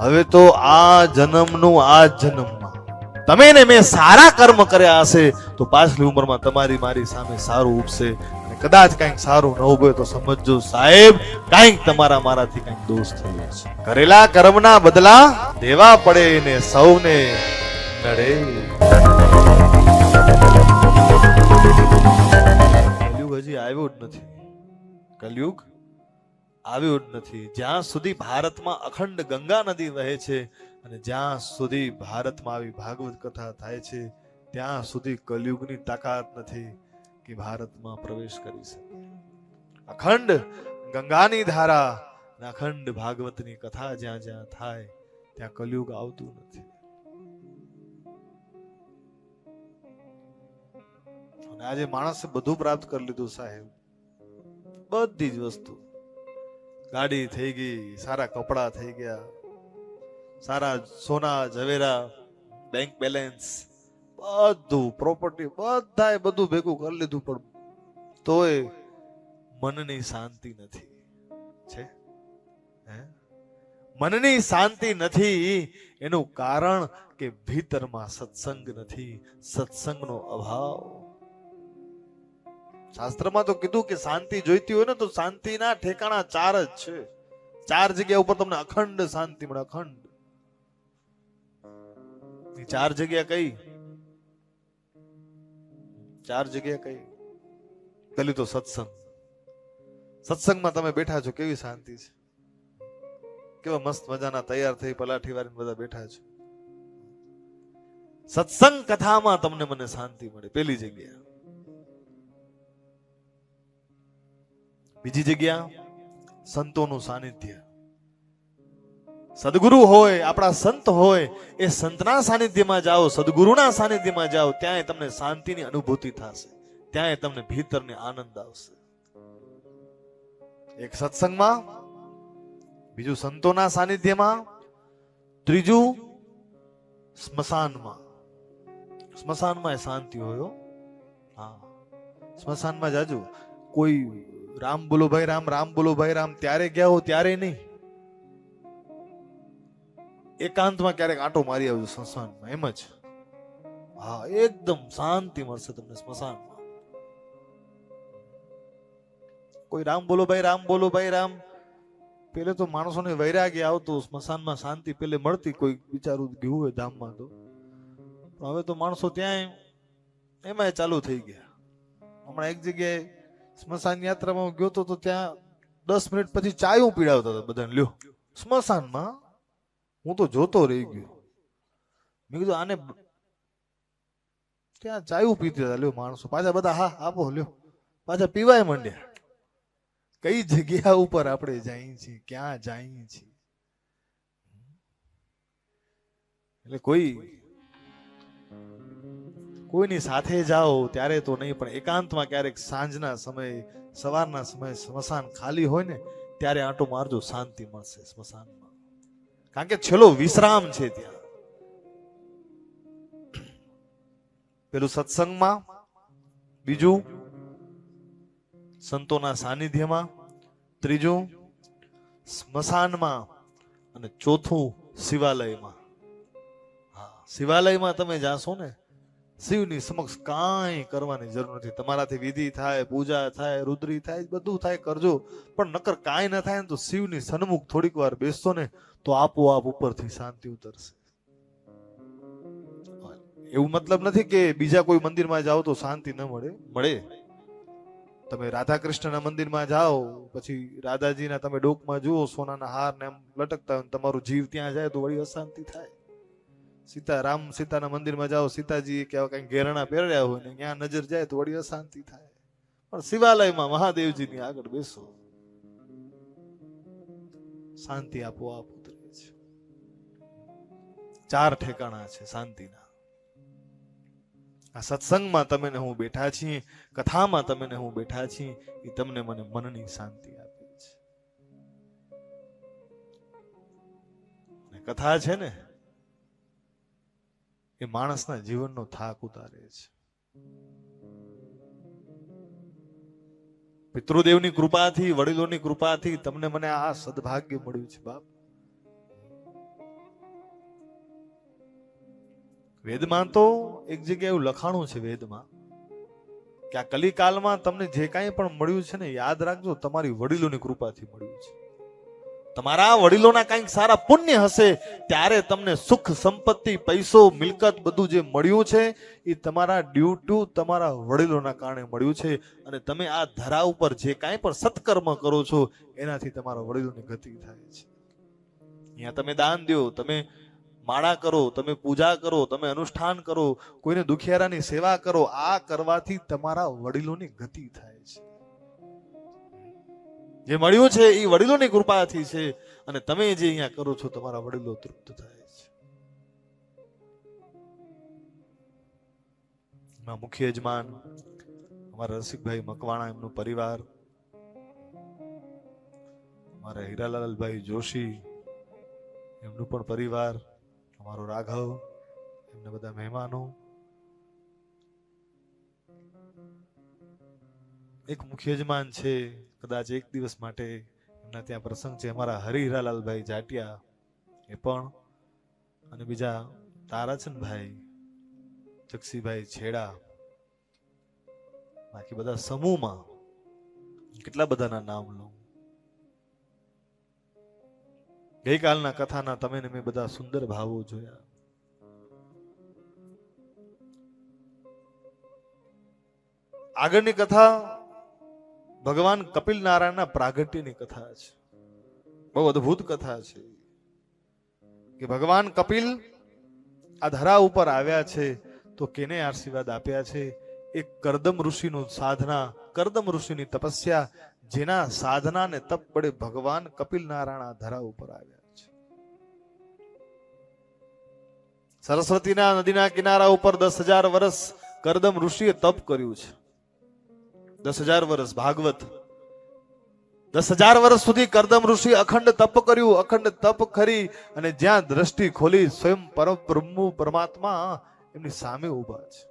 હવે તો આ જન્મનું આ જન્મમાં. તમે ને મેં સારા કર્મ કર્યા હશે, તો પાછલી ઉંમરમાં તમારી મારી સામે સારું ઉપસે અને કદાચ કંઈક સારું ન ઉભે તો સમજજો સાહેબ, કંઈક તમારા મારાથી કંઈક દોષ થયો છે કરેલા કર્મના બદલા દેવા પડે ને સૌને નડે. કલયુગ હજી આવ્યો જ નથી. કલયુગ આવ્યો જ નથી. જ્યાં સુધી ભારતમાં અખંડ ગંગા નદી વહે છે અને જ્યાં સુધી ભારતમાં આવી ભાગવત કથા થાય છે, ત્યાં સુધી કલયુગની તાકાત નથી કે ભારતમાં પ્રવેશ કરી શકે. અખંડ ગંગાની ધારા અને અખંડ ભાગવતની કથા જ્યાં જ્યાં થાય, ત્યાં કલયુગ આવતું નથી. અને આજે માણસે બધું પ્રાપ્ત કરી લીધું સાહેબ. બધી જ વસ્તુ. ગાડી થઈ ગઈ, સારા કપડા થઈ ગયા, સારા સોના, ઝવેરા બેંક બેલેન્સ બધું પ્રોપર્ટી બધાએ બધું ભેગું કરી લીધું, પણ તોય મનની શાંતિ નથી. છે? હે? મનની શાંતિ નથી એનું કારણ કે ભીતરમાં સત્સંગ નથી, સત્સંગનો અભાવ. શાસ્ત્રમાં તો કીધું કે શાંતિ જોઈતી હોય ને તો શાંતિના ઠેકાણા ચાર જ છે. ચાર જગ્યા ઉપર તમને અખંડ શાંતિ મળે, અખંડ. ચાર જગ્યા કઈ? ચાર જગ્યા કઈ? પેલી તો સત્સંગ. સત્સંગમાં તમે બેઠા છો, કેવી શાંતિ છે? કેવા મસ્ત મજાના તૈયાર થઈ પલાઠી વાળીને બધા બેઠા છો. સત્સંગ કથામાં તમને મને શાંતિ મળે, પેલી જગ્યા. બીજી જગ્યા સંતોનું સાનિધ્ય. સદગુરુ હોય, આપણા સંત હોય, એ સંતના સાનિધ્યમાં જાઓ, સદગુરુના સાનિધ્યમાં જાઓ ત્યાં તમને શાંતિની અનુભૂતિ થશે. ત્યાં તમને ભીતરને આનંદ આવશે. એક સત્સંગમાં, બીજું સંતોના સાનિધ્યમાં, ત્રીજું સ્મશાનમાં. સ્મશાનમાં એ શાંતિ હોય હા. સ્મશાનમાં જાજુ. કોઈ રામ બોલો ભાઈ, રામ રામ બોલો ભાઈ, રામ. ત્યારે ગયા હો, ત્યારે નહીં. એકાંતમાં ક્યારેક આંટો મારી આવજો સ્મશાનમાં, એમ જ. હા, એકદમ શાંતિ મળશે તમને સ્મશાનમાં. કોઈ રામ બોલો ભાઈ, રામ બોલો ભાઈ, રામ. પેલે તો માણસોને વૈરાગ્ય આવતું, સ્મશાનમાં શાંતિ પેલે મળતી, કોઈ બિચારું ગયું હોય ધામમાં તો. હવે તો માણસો ત્યાં એમાંય ચાલુ થઈ ગયા. હમણાં એક જગ્યાએ સ્મશાન યાત્રામાં હું ગયો તો ત્યાં દસ મિનિટ પછી ચાયું પીડાવતા હતા બધાને. લ્યો, સ્મશાનમાં હું તો જોતો રહી ગયો. મેં કીધું, આને ત્યાં ચાયું પીતી હતા. લ્યો, માણસો, પાછા બધા, હા, આપો, લ્યો. પાછા પીવાય માંડ્યા. કઈ જગ્યા ઉપર આપણે જઈએ છીએ, ક્યાં જઈએ છીએ? એટલે કોઈ કોઈની સાથે જાઓ ત્યારે તો નહીં, પણ એકાંતમાં ક્યારેક સાંજના સમયે, સવારના સમયે સ્મશાન ખાલી હોય ને, ત્યારે આંટો મારજો, શાંતિ મળશે સ્મશાનમાં. કારણ કે છેલ્લો વિશ્રામ છે ત્યાં. પેલું સત્સંગમાં, બીજું સંતોના સાનિધ્યમાં, ત્રીજું સ્મશાનમાં, અને ચોથું શિવાલયમાં. હા, શિવાલયમાં તમે જાશો ને શિવની સમક્ષ કાંઈ કરવાની જરૂર નથી. તમારાથી વિધિ થાય, પૂજા થાય, રુદ્રી થાય, બધું થાય, કરજો. પણ નકર કાંઈ ન થાય ને તો શિવની સન્મુખ થોડીક વાર બેસશો ને તો આપોઆપ ઉપરથી શાંતિ ઉતરશે. એવું મતલબ નથી કે બીજા કોઈ મંદિરમાં જાઓ તો શાંતિ ન મળે. મળે. તમે રાધા કૃષ્ણના મંદિરમાં જાઓ, પછી રાધાજીના તમે ડોકમાં જુઓ, સોનાના હાર ને એમ લટકતા હોય તમારું જીવ ત્યાં જાય તો વળી અશાંતિ થાય. સીતા રામ સીતાના મંદિરમાં જાઓ સીતાજી કે આવા કઈ ઘેરણા પહેર્યા હોય ને ત્યાં નજર જાય તો વળી અશાંતિ થાય. પણ શિવાલયમાં મહાદેવજીની આગળ બેસો. શાંતિ આપોઆપ ઉતરે છે. ચાર ઠેકાણા છે શાંતિના. આ સત્સંગમાં તમે ને હું બેઠા છીએ, કથામાં તમે ને હું બેઠા છીએ, એ તમને મને મનની શાંતિ આપે છે. કથા છે ને એ માણસના જીવનનો થાક ઉતારે છે. પિતૃદેવની કૃપાથી, વડીલોની કૃપાથી તમને મને આ સદભાગ્ય મળ્યું છે, બાપ. વેદમાં તો એક જગ્યાએ એવું લખાણું છે વેદમાં કે આ કલિકાલમાં તમને જે કાંઈ પણ મળ્યું છે ને યાદ રાખજો, તમારી વડીલોની કૃપાથી મળ્યું છે. તમારા વડીલોના કાંઈક સારા પુણ્ય હશે, ત્યારે તમને સુખ, સંપત્તિ, પૈસો, મિલકત બધું જે મળ્યું છે, એ તમારા ડ્યુ ટુ તમારા વડીલોના કારણે મળ્યું છે. અને તમે આ ધરા ઉપર જે કાંઈ પણ સત્કર્મ કરો છો, એનાથી તમારા વડીલોની ગતિ થાય છે. અહીંયા તમે દાન દો, તમે માળા કરો, તમે પૂજા કરો, તમે અનુષ્ઠાન કરો, કોઈને દુખિયારાની સેવા કરો, આ કરવાથી તમારા વડીલોની ગતિ થાય છે. જે મળ્યું છે એ વડીલોની કૃપાથી છે અને તમે જે અહીંયા કરો છો તમારા વડીલો તૃપ્ત થાય છે. મુખ્ય યજમાન અમારા રસિકભાઈ મકવાણા, એમનો પરિવાર, અમારા હીરાલાલભાઈ જોશી, એમનું પણ પરિવાર, અમારો રાઘવ, એમના બધા મહેમાનો. એક મુખ્ય યજમાન છે કદાચ એક દિવસ માટે એમના ત્યાં પ્રસંગ છે. અમારા હરિહીરાલાલભાઈ જાટિયા એ પણ અને બીજા તારાચંદભાઈ, જગસીભાઈ છેડા, બાકી બધા સમૂહમાં કેટલા બધાના નામ લઉં? ગઈકાલના કથાના તમે ને મેં બધા સુંદર ભાવો જોયા. આગળની કથા ભગવાન કપિલ નારાયણના પ્રાગટ્યની કથા છે. બહુ અદ્ભુત કથા છે. કે ભગવાન કપિલ આ ધરા ઉપર આવ્યા છે તો કેને આશીર્વાદ આપ્યા છે? એક કરદમ ઋષિનું સાધના, કરદમ ઋષિની તપસ્યા, જેના સાધના ને તપ વડે ભગવાન કપિલ નારાયણ આ ધરા ઉપર આવ્યા છે. સરસ્વતીના નદીના કિનારા ઉપર દસ હજાર વર્ષ કરદમ ઋષિએ તપ કર્યું છે. દસ હજાર વર્ષ ભાગવત. દસ હજાર વર્ષ સુધી કરદમ ઋષિ અખંડ તપ કર્યું. અખંડ તપ કરી અને જ્યાં દ્રષ્ટિ ખોલી સ્વયં પરમ બ્રહ્મ પરમાત્મા એમની સામે ઊભા છે.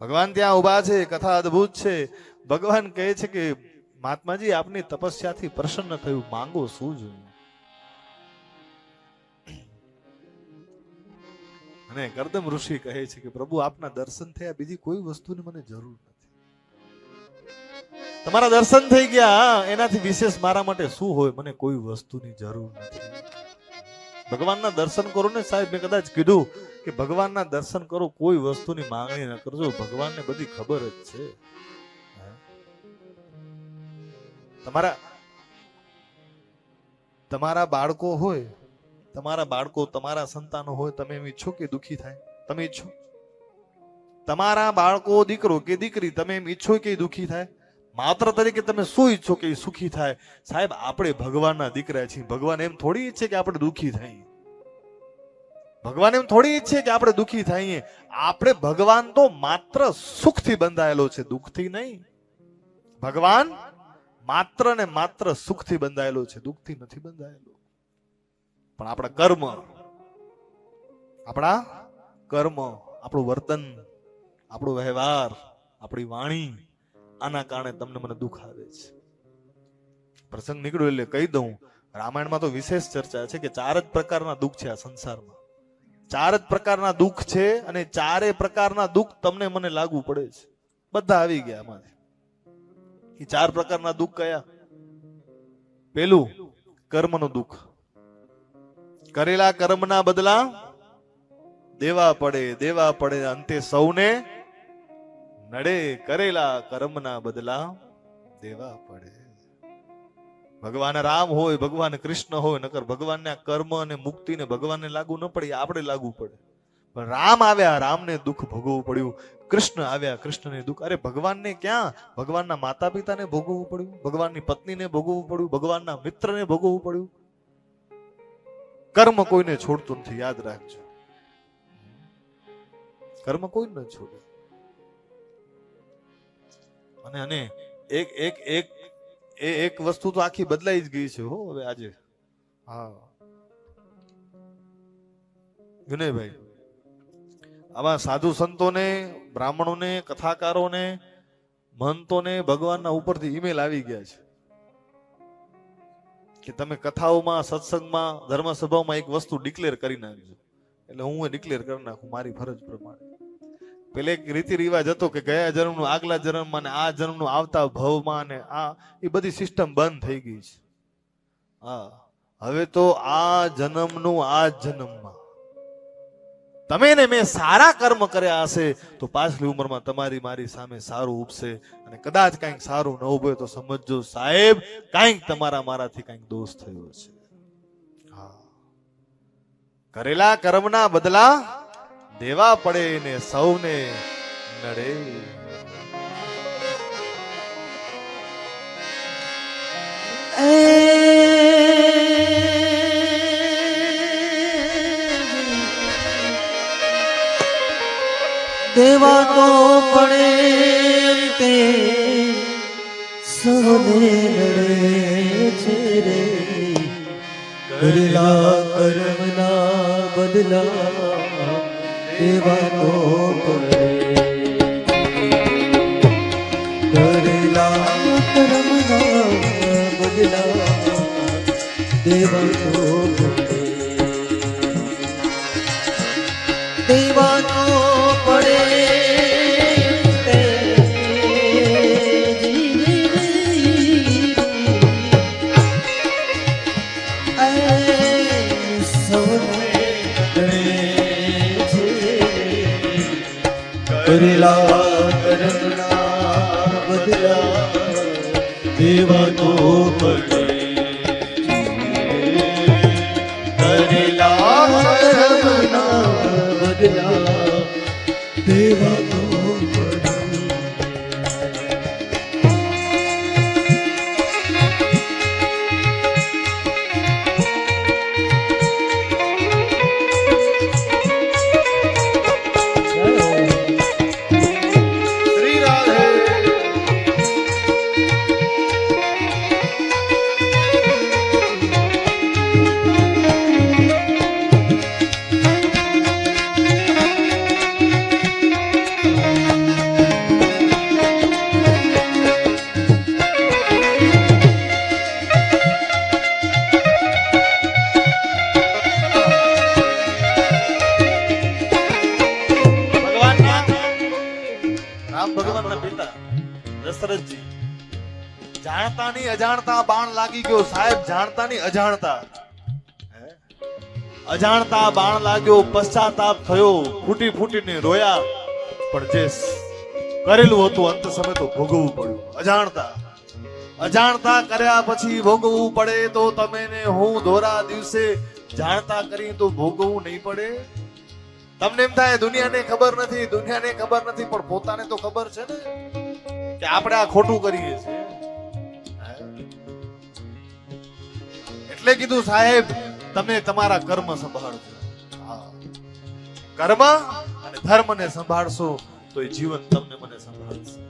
ભગવાન ત્યાં ઊભા છે, કથા અદ્ભુત છે. ભગવાન કહે છે કે, મહાત્માજી, આપની તપસ્યાથી પ્રસન્ન થયું. માંગો શું જોઈએ? અને કરદમ ઋષિ કહે છે કે, પ્રભુ, આપના દર્શન થયા, બીજી કોઈ વસ્તુની મને જરૂર નથી. તમારા દર્શન થઈ ગયા, એનાથી વિશેષ મારા માટે શું હોય? મને કોઈ વસ્તુની જરૂર નથી. ભગવાનના દર્શન કરો ને સાહેબ, મેં કદાચ કીધું કે, ભગવાનના દર્શન કરો, કોઈ વસ્તુની માંગણી ન કરજો, ભગવાનને બધી ખબર જ છે. તમારા તમારા બાળકો હોય તમારા બાળકો, તમારા સંતાનો હોય, તમે એમ ઈચ્છો કે દુખી થાય? તમે ઈચ્છો? તમારા બાળકો, દીકરો કે દીકરી, તમે એમ ઈચ્છો કે દુઃખી થાય? માત્ર તરીકે તમે શું ઈચ્છો કે સુખી થાય? સાહેબ, આપણે ભગવાનના દીકરા છીએ. ભગવાન એમ થોડી ઈચ્છે કે આપણે દુખી થઈએ. ભગવાન એમ થોડી ઈચ્છે કે આપણે દુઃખી થઈએ. આપણે ભગવાન તો માત્ર સુખથી બંધાયેલો છે. દુઃખથી નહીં. ભગવાન માત્ર ને માત્ર સુખથી બંધાયેલો છે. દુઃખથી નથી બંધાયેલો. પણ આપણા કર્મ. આપણા કર્મ, આપણું વર્તન, આપણો વ્યવહાર, આપણી વાણી, આના કારણે તમને મને દુઃખ આવે છે. પ્રસંગ નીકળ્યો એટલે કહી દઉં, રામાયણમાં તો વિશેષ ચર્ચા છે કે ચાર જ પ્રકારના દુઃખ છે આ સંસારમાં. ચાર જ પ્રકારના દુઃખ છે અને ચારે પ્રકારના દુઃખ તમને મને લાગુ પડે છે. બધા આવી ગયા આમાંથી. એ ચાર પ્રકારના દુઃખ કયા? પેલું, કર્મનું દુઃખ. કરેલા કર્મના બદલા દેવા પડે દેવા પડે, અંતે સૌને નડે કરેલા કર્મના બદલા દેવા પડે. ભગવાન રામ હોય, ભગવાન કૃષ્ણ હોય, નકર ભગવાનના કર્મ અને મુક્તિને ભગવાનને લાગુ ન પડે આપણે લાગુ પડે. પણ રામ આવ્યા, રામને દુઃખ ભોગવવું પડ્યું. કૃષ્ણ આવ્યા, કૃષ્ણને દુઃખ અરે ભગવાનને ક્યાં? ભગવાનના માતા પિતાને ભોગવવું પડ્યું, ભગવાનની પત્નીને ભોગવવું પડ્યું, ભગવાનના મિત્રને ભોગવવું પડ્યું. કર્મ કોઈને છોડતું નથી, યાદ રાખજો. કર્મ કોઈ ન છોડે. અને અને એક એક એક, એ એક વસ્તુ તો આખી બદલાઈ જ ગઈ છે હો હવે આજે. હા. વિનયભાઈ, આવા સાધુ સંતોને, બ્રાહ્મણોને, કથાકારોને મહંતોને ભગવાનના ઉપરથી ઈમેલ આવી ગયા છે. કે તમે કથાઓમાં, સત્સંગમાં ધર્મ સભાઓમાં એક વસ્તુ ડિક્લેર કરી નાખજો. એટલે હું ડિક્લેર કરી નાખું મારી ફરજ પ્રમાણે. પેલે એક રીતિ રિવાજ હતો કે ગયા જન્મનું, આગલા જન્મમાં ને આ જન્મનું આવતા ભવમાં ને આ, એ બધી સિસ્ટમ બંધ થઈ ગઈ છે. હા. હવે તો આ જન્મનું, આ જન્મમાં. તમે ને મેં સારા કર્મ કર્યા હશે, તો પાછલી ઉંમરમાં તમારી મારી સામે સારું ઉપસે. અને કદાચ કંઈક સારું ન ઉભે તો સમજજો સાહેબ, કાંઈક તમારા મારાથી કાંઈક દોષ થયો છે કરેલા કર્મના બદલા દેવા પડે ને સૌને નડે. દેવા તો પડે તે સૌને લડે છે રે. કરેલા કર્મના બદલા દેવા તો પડે. કરેલા કર્મના બદલા દેવા પડે. દશરથજી જાણતા ની અજાણતા બાણ લાગી ગયો સાહેબ જાણતા ની અજાણતા અજાણતા બાણ લાગ્યો, પશ્ચાતાપ થયો, ફૂટી ફૂટીને રોયા. પણ જે કરેલું હતું અંત સમય તો ભોગવવું પડ્યું. અજાણતા. અજાણતા કર્યા પછી ભોગવવું પડે તો તમે ને હું દોરા દિવસે જાણતા કરી તો ભોગવવું નહીં પડે? તમને એમ થાય, દુનિયાને ખબર નથી, દુનિયાને ખબર નથી, પણ પોતાને તો ખબર છે ને? કે આપણે આ ખોટું કરીએ છીએ. એટલે કીધું, સાહેબ, તમે તમારા કર્મ સંભાળજો. કર્મ અને ધર્મને સંભાળશો તો એ જીવન તમને મને સંભાળશે.